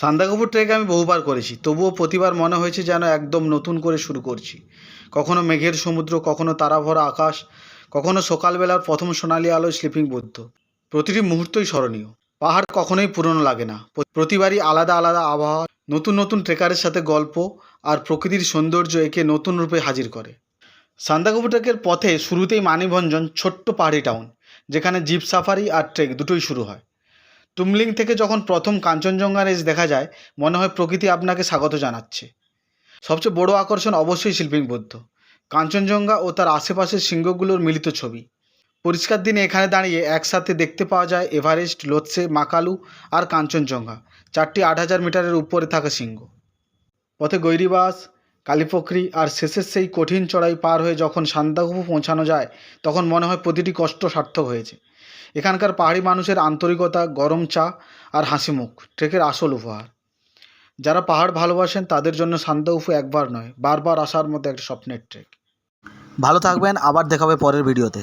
Sandakphu trek আমি বহুবার করেছি, তবুও প্রতিবার মনে হয়েছে যেন একদম নতুন করে শুরু করছি। কখনো মেঘের সমুদ্র, কখনো তারাভরা আকাশ, কখনো সকালবেলার প্রথম সোনালি আলোয় স্লিপিং বুদ্ধ। প্রতিটি মুহূর্তই স্মরণীয়। পাহাড় কখনোই পুরনো লাগে না। প্রতিবারই আলাদা আলাদা আবহাওয়া, নতুন নতুন ট্রেকারের সাথে গল্প আর প্রকৃতির সৌন্দর্য একে নতুন রূপে হাজির করে। সান্দাকফু ট্রেকের পথে শুরুতেই মানিভঞ্জন ছোট্ট পাহাড়ি টাউন যেখানে জিপ সাফারি আর ট্রেক দুটোই শুরু হয়। তুমলিং থেকে যখন প্রথম কাঞ্চনজঙ্ঘা রেঞ্জ দেখা যায়, মনে হয় প্রকৃতি আপনাকে স্বাগত জানাচ্ছে। সবচেয়ে বড় আকর্ষণ অবশ্যই শিল্পিং বৌদ্ধ। কাঞ্চনজঙ্ঘা ও তার আশেপাশের শৃঙ্গগুলোর মিলিত ছবি। পরিষ্কার দিনে এখানে দাঁড়িয়ে একসাথে দেখতে পাওয়া যায় এভারেস্ট, লোৎসে, মাকালু আর কাঞ্চনজঙ্ঘা, চারটি আট হাজার মিটারের উপরে থাকা শৃঙ্গ। পথে গৈরিবাস, কালীপকরি আর শেষের সেই কঠিন চড়াই পার হয়ে যখন সান্দাকফু পৌঁছানো যায়, তখন মনে হয় প্রতিটি কষ্ট সার্থক হয়েছে। এখানকার পাহাড়ি মানুষের আন্তরিকতা, গরম চা আর হাসি মুখ ট্রেকের আসল উপহার। যারা পাহাড় ভালোবাসেন, তাদের জন্য সান্দাউফু একবার নয়, বারবার আসার মতো একটা স্বপ্নের ট্রেক। ভালো থাকবেন, আবার দেখাবে পরের ভিডিওতে।